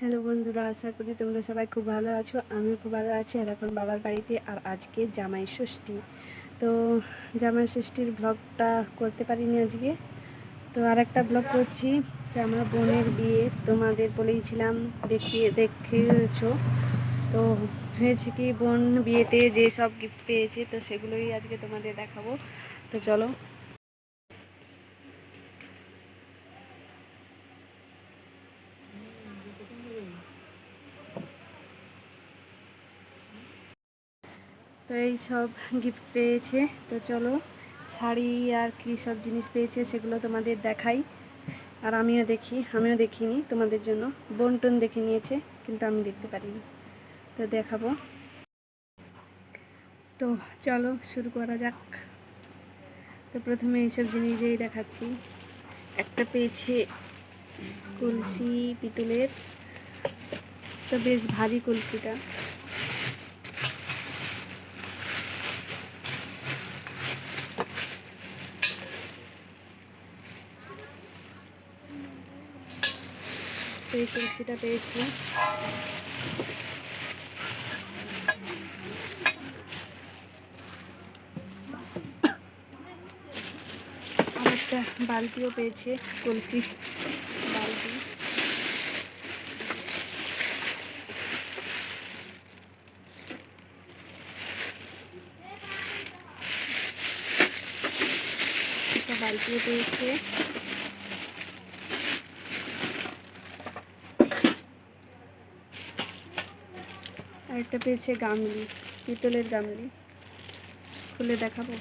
Hello বন্ধুরা, আশা করি তোমরা সবাই খুব ভালো আছো। আমি খুব ভালো আছি। আর এখন বাবার বাড়িতে আর আজকে জামাই ষষ্ঠী। তো জামাই ষষ্ঠীর ব্লগটা করতে পারিনি আজকে। তো আর একটা ব্লগ করছি। তো আমার বোনের বিয়ে তোমাদের বলেইছিলাম, দেখিয়ে দেখেছ তো হয়েছে কি, বোন বিয়েতে যে সব গিফট পেয়েছে, তো সেগুলোই আজকে তোমাদের দেখাবো। তো চলো সব গিফট পেয়েছে। তো চলো, শাড়ি আর কী সব জিনিস পেয়েছে সেগুলো তোমাদের দেখাই। আর আমিও দেখি, আমিও দেখিনি, তোমাদের জন্য। বোন টোন দেখে নিয়েছে, কিন্তু আমি দেখতে পারিনি। তো দেখাবো। তো চলো, শুরু করা যাক। তো প্রথমে এইসব জিনিসেই দেখাচ্ছি। একটা পেয়েছে কলসি পিতলের। তো বেশ ভারী কলসিটা। এই কলসিটা পেয়েছি। একটা বালতিও পেয়েছে কলসি বালতি। বালতিও পেয়েছে। আর একটা পেয়েছে গামলি পিতলের গামলি। খুলে দেখাবো।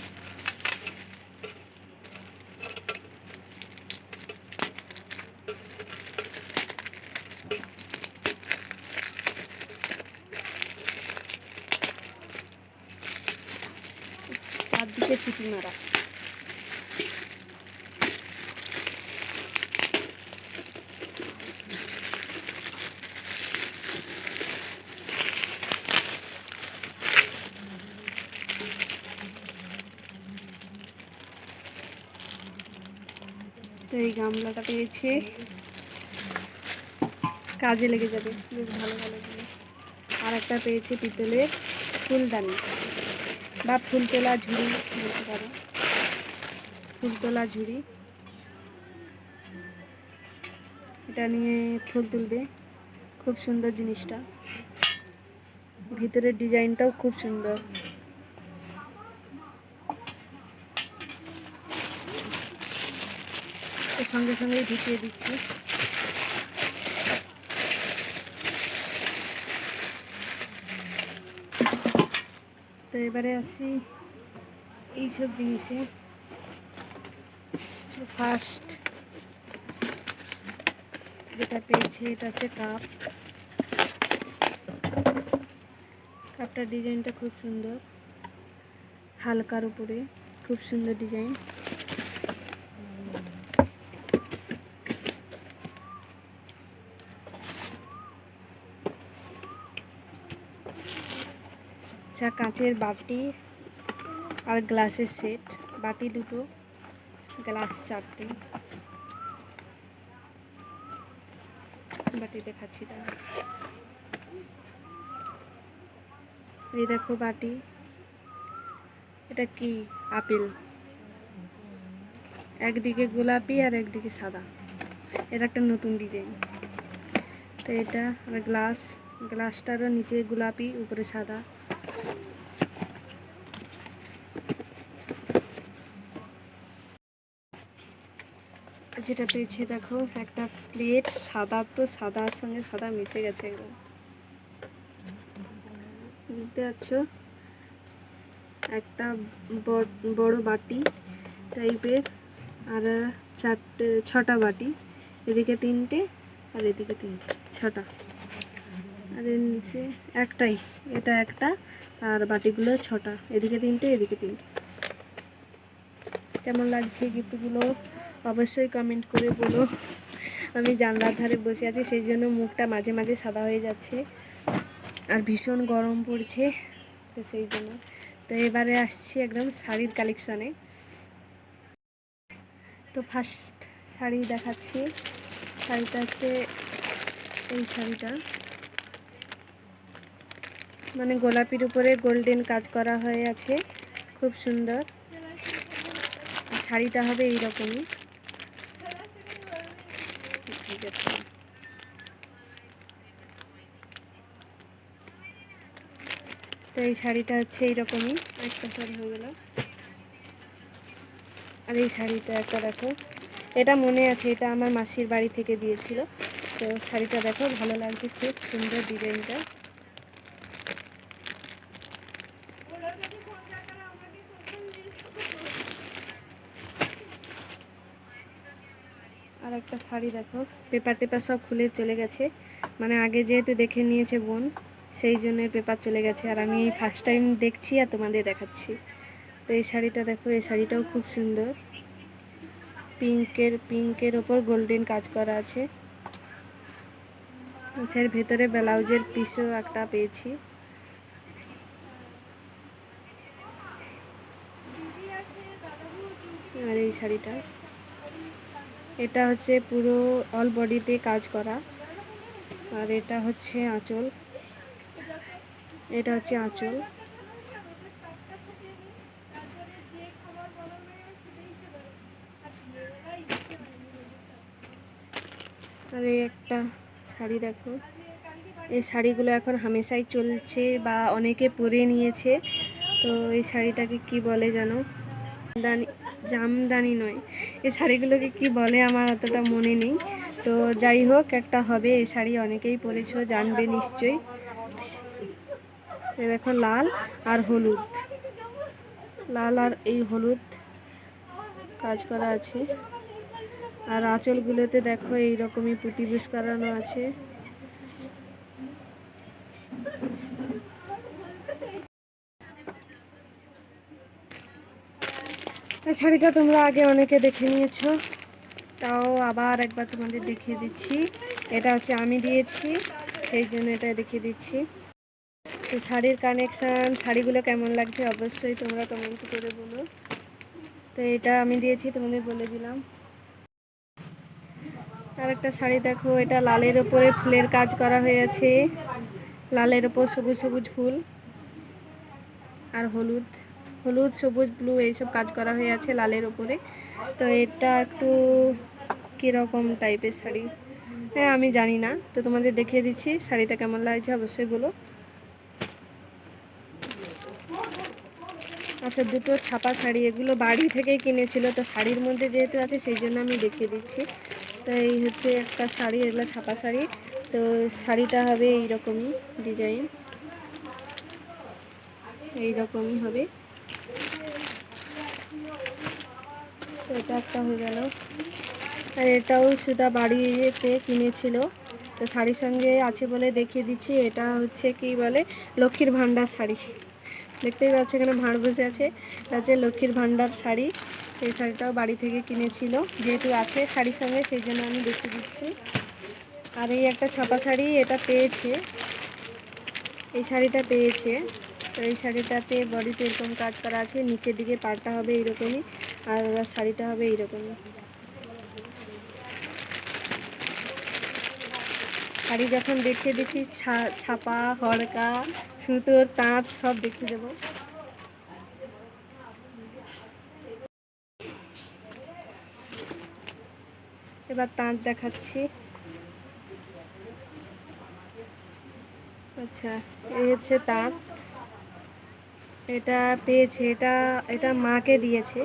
চারদিকে চিটি মারা তো এই গামলাটা পেয়েছে। কাজে লেগে যাবে, বেশ ভালো ভালো জিনিস। আর একটা পেয়েছে পিতলের ফুলদানি। বা ফুল তোলা ঝুড়ি বলতে পারো। ফুল তোলা ঝুড়ি। এটা নিয়ে ফুল তুলবে। খুব সুন্দর জিনিসটা। ভিতরের ডিজাইনটাও খুব সুন্দর তো সঙ্গে সঙ্গেই ঢুকিয়ে দিচ্ছি। তো এবারে আসি এইসব জিনিসে। ফার্স্ট যেটা পেয়েছে এটা হচ্ছে কাপ কাপটার ডিজাইনটা খুব সুন্দর। হালকার উপরে, খুব সুন্দর ডিজাইন আচ্ছা কাঁচের বাটি আর গ্লাসের সেট। বাটি দুটো, গ্লাস চারটে। বাটি দেখাচ্ছি তাহলে। এই দেখো বাটি। এটা কি? আপেল। একদিকে গোলাপি আর একদিকে সাদা। এটা একটা নতুন ডিজাইন। তো এটা, গ্লাস, গ্লাসটারও নিচে গোলাপি, উপরে সাদা। যেটা পেয়েছে, দেখো, একটা প্লেট সাদা তো সাদার সঙ্গে সাদা মিশে গেছে একদম। বুঝতে পারছ? একটা বড়- বাটি টাইপের আর চারটে, ছটা বাটি, এদিকে তিনটে আর এদিকে তিনটে, ছটা। আর এর নিচে একটাই, এটা একটা, আর বাটিগুলো ছটা, এদিকে তিনটে এদিকে তিনটে। কেমন লাগছে গিফটগুলো অবশ্যই কমেন্ট করে বলো। আমি জানলার ধারে বসে আছি, সেই জন্য মুখটা মাঝে মাঝে সাদা হয়ে যাচ্ছে। আর ভীষণ গরম পড়ছে, তো সেই জন্য। তো এবারে আসছি একদম শাড়ির কালেকশানে তো ফার্স্ট শাড়ি দেখাচ্ছি। শাড়িটা হচ্ছে এই শাড়িটা। মানে গোলাপির উপরে গোল্ডেন কাজ করা হয়ে আছে, খুব সুন্দর। শাড়িটা হবে এইরকমই। তো এই শাড়িটা হচ্ছে এইরকমই। একটা শাড়ি হয়ে গেল। আর এই শাড়িটা একটা দেখো, এটা মনে আছে, এটা আমার মাসির বাড়ি থেকে দিয়েছিল। তো শাড়িটা দেখো, ভালো লাগছে, খুব সুন্দর ডিজাইনটা। আর একটা শাড়ি দেখো, পেপার টেপার সব খুলে চলে গেছে। মানে আগে যেহেতু দেখে নিয়েছে বোন সেই জন্য পেপার চলে গেছে। আর আমি ফার্স্ট টাইম দেখছি আর তোমাদের দেখাচ্ছি। তো এই শাড়িটা দেখো, এই শাড়িটাও খুব সুন্দর। পিঙ্কের পিঙ্কের ওপর গোল্ডেন কাজ করা আছে। আচ্ছা এর ভেতরে ব্লাউজের পিসও একটা পেয়েছি। আর এই শাড়িটা। এটা হচ্ছে পুরো অল বডিতে কাজ করা। আর এটা হচ্ছে আঁচল। এটা হচ্ছে আঁচল। আর এই একটা শাড়ি দেখো। এই শাড়িগুলো এখন হামেশাই চলছে বা অনেকে পরে নিয়েছে। তো এই শাড়িটাকে কি বলে জানো? দানি জামদানি নয়। এই শাড়িগুলোকে কি বলে আমার অতটা মনে নেই। তো যাই হোক, একটা হবে এই শাড়ি, অনেকেই পরেছো, জানবে নিশ্চয়ই। এ দেখো লাল আর হলুদ। লাল আর এই হলুদ কাজ করা আছে। আর আঁচলগুলোতে দেখো এই রকমই পুঁতিবুস করানো আছে। শাড়িটা তোমরা আগে অনেকে দেখে নিয়েছো, তাও আবার একবার তোমাদের দেখিয়ে দিচ্ছি। এটা হচ্ছে আমি দিয়েছি, সেই জন্য এটা দেখিয়ে দিচ্ছি। তো শাড়ির কানেকশান শাড়িগুলো কেমন লাগছে অবশ্যই তোমরা কমেন্ট করে বলো। তো এটা আমি দিয়েছি, তোমাদের বলে দিলাম। আর একটা শাড়ি দেখো, এটা লালের ওপরে ফুলের কাজ করা হয়েছে লালের ওপর সবুজ সবুজ ফুল আর হলুদ। হলুদ, সবুজ, ব্লু এইসব কাজ করা হয়ে আছে লালের ওপরে। তো এটা একটু কীরকম টাইপের শাড়ি? হ্যাঁ আমি জানি না। তো তোমাদের দেখিয়ে দিচ্ছি, শাড়িটা কেমন লাগছে অবশ্যই বলো। আচ্ছা দুটো ছাপা শাড়ি, এগুলো বাড়ি থেকেই কিনেছিল। তো শাড়ির মধ্যে যেহেতু আছে, সেই জন্য আমি দেখিয়ে দিচ্ছি। তো এই হচ্ছে একটা শাড়ি, এগুলো ছাপা শাড়ি। তো শাড়িটা হবে এইরকমই ডিজাইন। এইরকমই হবে। এটা একটা হয়ে গেল। আর এটাও সুতা বাড়িতে কিনেছিল। তো শাড়ির সঙ্গে আছে বলে দেখিয়ে দিচ্ছি। এটা হচ্ছে কি বলে? লক্ষ্মীর ভাণ্ডার শাড়ি। দেখতেই পাচ্ছ এখানে ভাঁড় বসে আছে। হচ্ছে লক্ষ্মীর ভাণ্ডার শাড়ি। এই শাড়িটাও বাড়ি থেকে কিনেছিল। যেহেতু আছে শাড়ির সঙ্গে, সেই জন্য আমি দেখিয়ে দিচ্ছি। আর এই একটা ছাপা শাড়ি, এটা পেয়েছে। এই শাড়িটা পেয়েছে। তো এই শাড়িটাতে বডিতে এরকম কাজ করা আছে। নিচের দিকে পাড়টা হবে এইরকমই, আর শাড়িটা হবে এইরকমই। শাড়ি যখন দেখিয়ে দিচ্ছি ছাপা হড়কা সুতোর তাঁত সব দেখিয়ে দেবো এবার তাঁত দেখাচ্ছি। আচ্ছা এই হচ্ছে তাঁত। এটা পেয়েছে, এটা এটা মাকে দিয়েছে।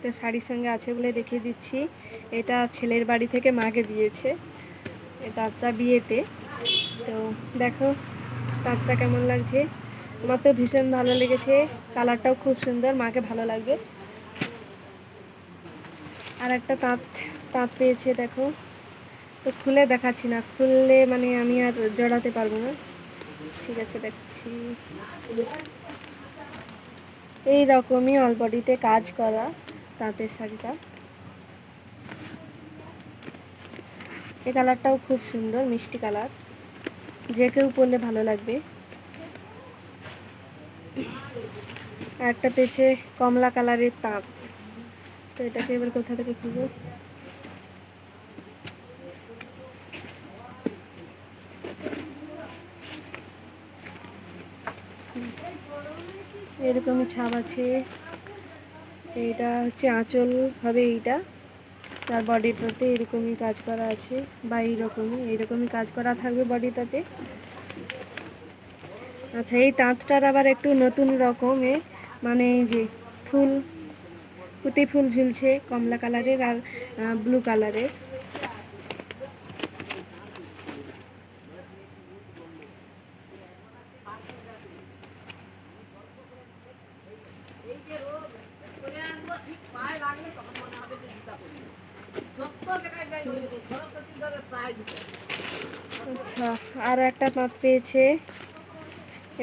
তো শাড়ির সঙ্গে আছে বলে দেখিয়ে দিচ্ছি। এটা ছেলের বাড়ি থেকে মাকে দিয়েছে। তাঁতটা বিয়েতে। তো দেখো, তাঁতটা কেমন লাগছে? আমার তো ভীষণ ভালো লেগেছে। কালারটাও খুব সুন্দর, মাকে ভালো লাগবে। আর একটা তাঁত তাঁত পেয়েছে, দেখো। তো খুলে দেখাচ্ছি না, খুললে মানে আমি আর জড়াতে পারব না। ঠিক আছে, দেখছি। এই রকমই অল বডিতে কাজ করা তাঁতের শাড়িটা। এই কালারটাও খুব সুন্দর, মিষ্টি কালার। যে কেউ পরলে ভালো লাগবে। একটা পেয়েছে কমলা কালারের তাঁত তো এটাকে এবার কোথা থেকে খুঁজবো এরকমই ছাপ আছে। এইটা হচ্ছে আঁচল, হবে এইটা। তার বডিটাতে এরকমই কাজ করা আছে বা এইরকমই এইরকমই কাজ করা থাকবে বডিটাতে। আচ্ছা এই তাঁতটার আবার একটু নতুন রকমে মানে এই যে ফুল, পুঁতি ফুল ঝুলছে কমলা কালারের আর ব্লু কালারের আচ্ছা একটা তাঁত পেয়েছে।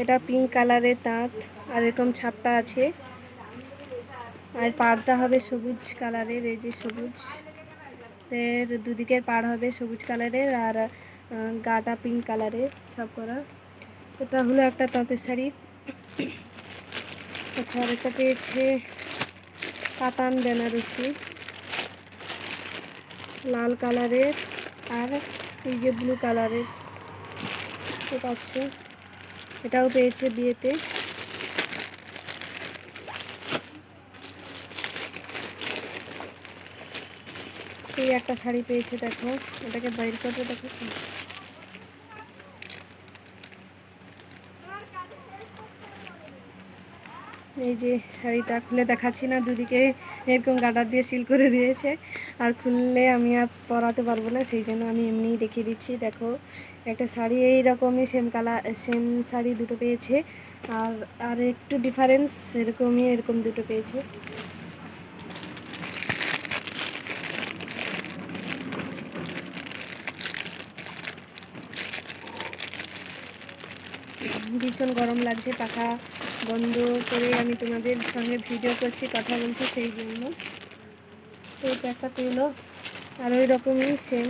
এটা পিঙ্ক কালারের তাঁত আর এরকম ছাপটা আছে। আর পাড়টা হবে সবুজ কালারের এই যে সবুজ। এর দুদিকের পাড় হবে সবুজ কালারের আর গাটা পিঙ্ক কালারের ছাপ করা। এটা হলো একটা তাঁতের শাড়ি। আচ্ছা আর একটা পেয়েছে কাতান বেনারসি। লাল কালারের আর এই যে ব্লু কালারের তো পাচ্ছে। এটাও পেয়েছে বিয়েতে। এই একটা শাড়ি পেয়েছে, দেখো। এটাকে বাইর করে দেখো। এই যে শাড়িটা খুলে দেখাচ্ছি না, দুদিকে এরকম গাডার দিয়ে সিল করে দিয়েছে। আর খুললে আমি আর পরাতে পারব না, সেই জন্য আমি এমনিই দেখিয়ে দিচ্ছি। দেখো, একটা শাড়ি এই রকমই সেম কালার সেম শাড়ি দুটো পেয়েছে। আর আর একটু ডিফারেন্স এরকমই, এরকম দুটো পেয়েছে। ভীষণ গরম লাগছে, পাখা বন্ধ করে আমি তোমাদের সঙ্গে ভিডিও করছি, কথা বলছি, সেই জন্য। এটা একটা পেল আর ওই রকমই সেম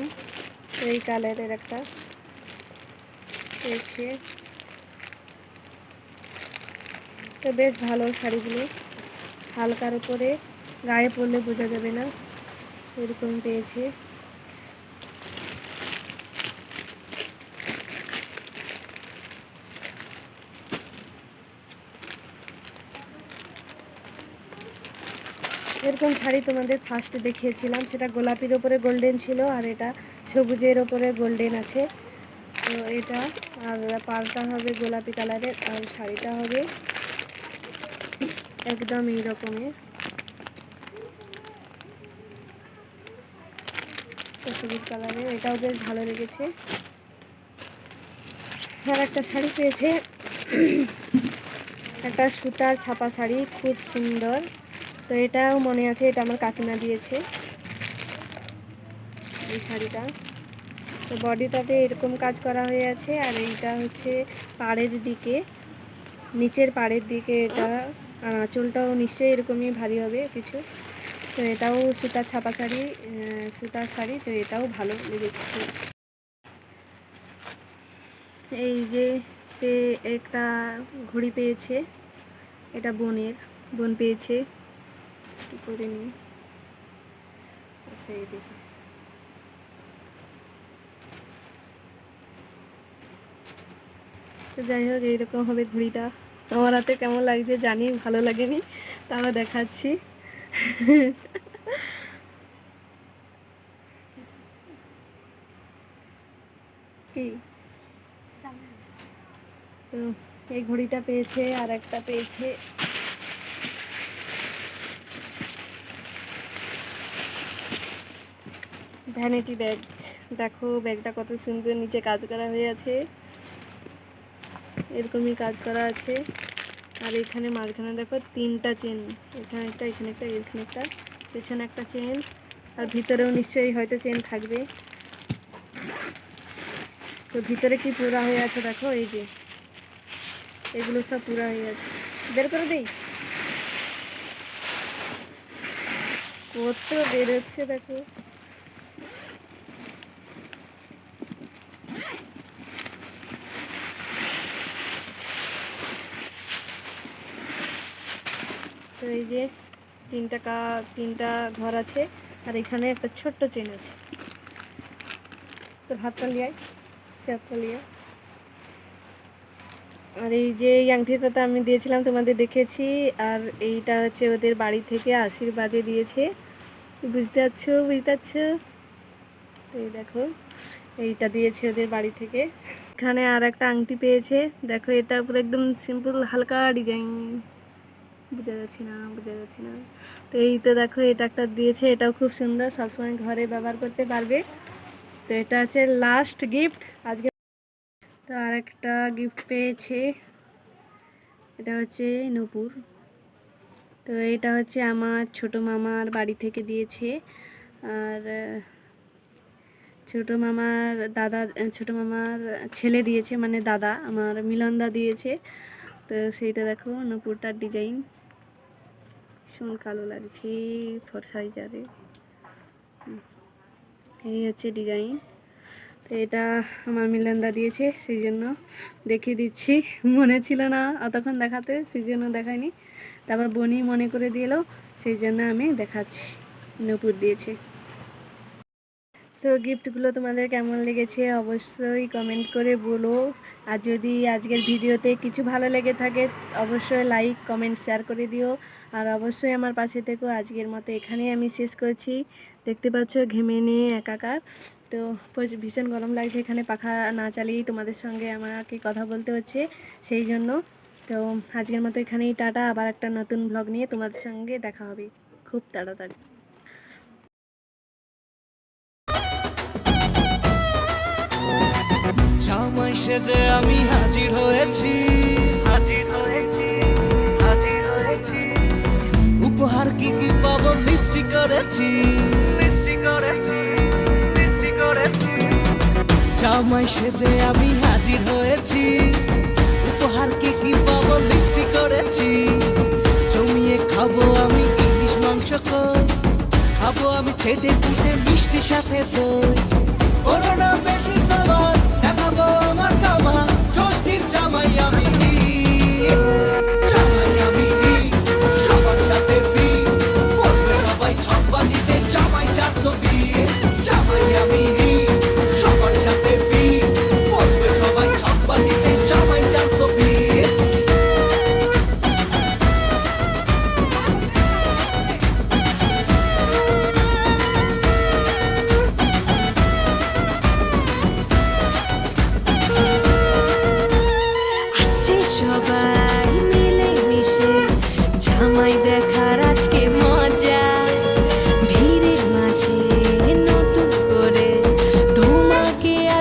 এই কালারের একটা পেয়েছে তো বেশ ভালো শাড়িগুলো। হালকার উপরে গায়ে পরলে বোঝা যাবে না, এরকম পেয়েছে। এরকম শাড়ি তোমাদের ফার্স্টে দেখিয়েছিলাম, সেটা গোলাপির ওপরে গোল্ডেন ছিল আর এটা সবুজের ওপরে গোল্ডেন আছে। তো এটা, আর পালটা হবে গোলাপি কালারের, আর শাড়িটা হবে একদম এই রকমের। সবুজ কালারের, এটাও বেশ ভালো লেগেছে। আর একটা শাড়ি পেয়েছে, একটা সুতার ছাপা শাড়ি, খুব সুন্দর। তো এটাও মনে আছে, এটা আমার কাকিমা দিয়েছে। এই শাড়িটা। তো বডিটাতে এরকম কাজ করা হয়ে আছে, আর এইটা হচ্ছে পাড়ের দিকে। নিচের পাড়ের দিকে এটা, আর আঁচলটাও নিশ্চয়ই এরকমই ভারী হবে কিছু। তো এটাও সুতার ছাপা শাড়ি সুতার শাড়ি, তো এটাও ভালো লেগেছে। এই যে একটা ঘড়ি পেয়েছে, এটা বোনের, বোন পেয়েছে। কি করে নিই। আচ্ছা যাই হোক, এইরকম হবে ঘুড়িটা। আমার হাতে কেমন লাগছে জানি, ভালো লাগেনি, তাও দেখাচ্ছি। কি? তো, এই ঘড়িটা পেয়েছে, আর একটা পেয়েছে। ভ্যানিটি ব্যাগ দেখো, ব্যাগটা কত সুন্দর, নিচে কাজ করা হয়ে আছে। এরকমই কাজ করা আছে। আর এখানে মাঝখানে দেখো, তিনটা চেন এখানে একটা এখানে একটা এখানে একটা, পেছনে একটা চেন আর ভিতরেও নিশ্চয়ই হয়তো চেন থাকবে। তো ভিতরে কি পুরা হয়ে আছে দেখো, এই যে। এগুলো সব পুরা হয়ে আছে। বের করে দেই। কত বেরোচ্ছে দেখো। এই যে তিনটা কা, তিনটা ঘর আছে, আর এখানে একটা ছোট্ট চেন আছে। তোর হাতটা লিয়াই লিয়া আর এই যে এই আংটিটা তো আমি দিয়েছিলাম, তোমাদের দেখেছি, আর এইটা হচ্ছে ওদের বাড়ি থেকে আশীর্বাদে দিয়েছে। বুঝতে পারছ বুঝতে পারছ? তো এই দেখো, এইটা দিয়েছে ওদের বাড়ি থেকে। এখানে আর একটা আংটি পেয়েছে। দেখো, এটা পুরো একদম সিম্পল হালকা ডিজাইন বোঝা যাচ্ছে না, বোঝা যাচ্ছে না। তো এই তো দেখো এটা একটা দিয়েছে, এটাও খুব সুন্দর, সবসময় ঘরে ব্যবহার করতে পারবে। তো এটা হচ্ছে লাস্ট গিফট আজকে তো আর একটা গিফট পেয়েছে। এটা হচ্ছে নূপুর। তো এটা হচ্ছে আমার ছোট মামার বাড়ি থেকে দিয়েছে। আর, ছোট মামার দাদা, ছোট মামার ছেলে দিয়েছে মানে দাদা, আমার মিলনদা দিয়েছে। তো সেইটা দেখো, নূপুরটার ডিজাইন ভীষণ কালো লাগছে ফরসাই যারে এই হচ্ছে ডিজাইন তো এটা আমার মিলনদা দিয়েছে, সেই জন্য দেখিয়ে দিচ্ছি। মনে ছিল না অতক্ষণ দেখাতে, সেই জন্য দেখাইনি তারপর বনি মনে করে দিল, সেই জন্য আমি দেখাচ্ছি। নূপুর দিয়েছে। তো গিফটগুলো তোমাদের কেমন লেগেছে অবশ্যই কমেন্ট করে বলো। আর যদি আজকের ভিডিওতে কিছু ভালো লেগে থাকে, অবশ্যই লাইক কমেন্ট শেয়ার করে দিও। আর অবশ্যই আমার পাশে থেকো আজকের মতো এখানেই আমি শেষ করছি। দেখতে পাচ্ছ ঘেমে নিয়ে একাকার। তো ভীষণ গরম লাগছে এখানে পাখা না চালিয়েই তোমাদের সঙ্গে আমাকে কথা বলতে হচ্ছে সেই জন্য। তো আজকের মতো এখানেই টাটা, আবার একটা নতুন ব্লগ নিয়ে তোমাদের সঙ্গে দেখা হবে। খুব তাড়াতাড়ি। সেজে আমি হাজির হয়েছি। করেছি। জামাই সেজে আমি হাজির হয়েছি। উপহার কি কি পাবো? লিস্টি করেছি। জমিয়ে খাব আমি ইলিশ মাংস খাব আমি ছেটে পুটে মিষ্টি সাথে দই। বলো না বেশি সবার দেখাবো আমার কামা। ষষ্ঠীর জামাই আমি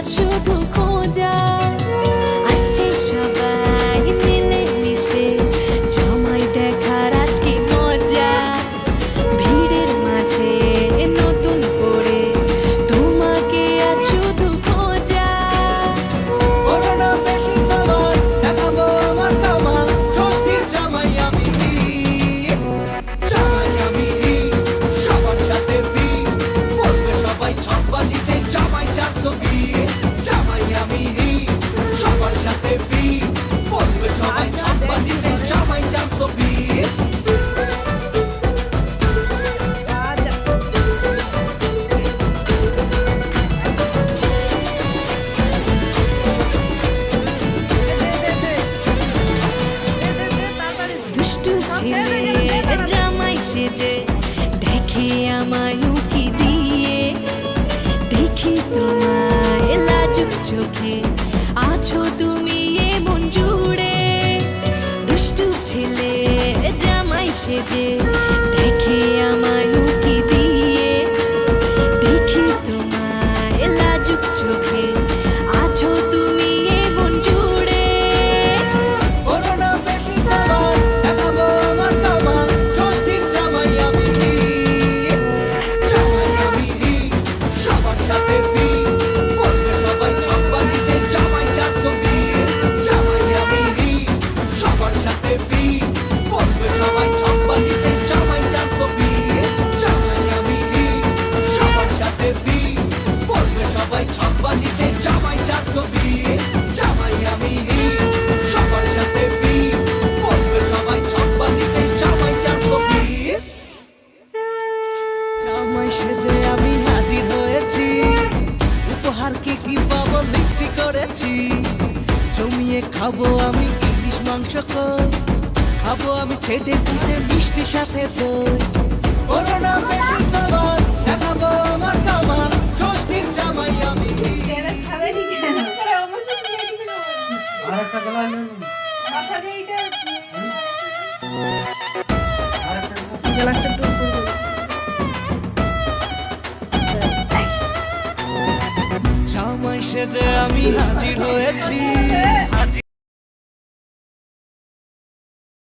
这天空。খাব আমি মাংস কই? খাব আমি ছেটে পিঠে মিষ্টি সাথে দই। করোনা বেশি সবার দেখাবো আমার কামাল। ষষ্ঠীর জামাই আমি। গ্লাসটা টুক করব। জামাই সেজে আমি হাজির হয়েছি।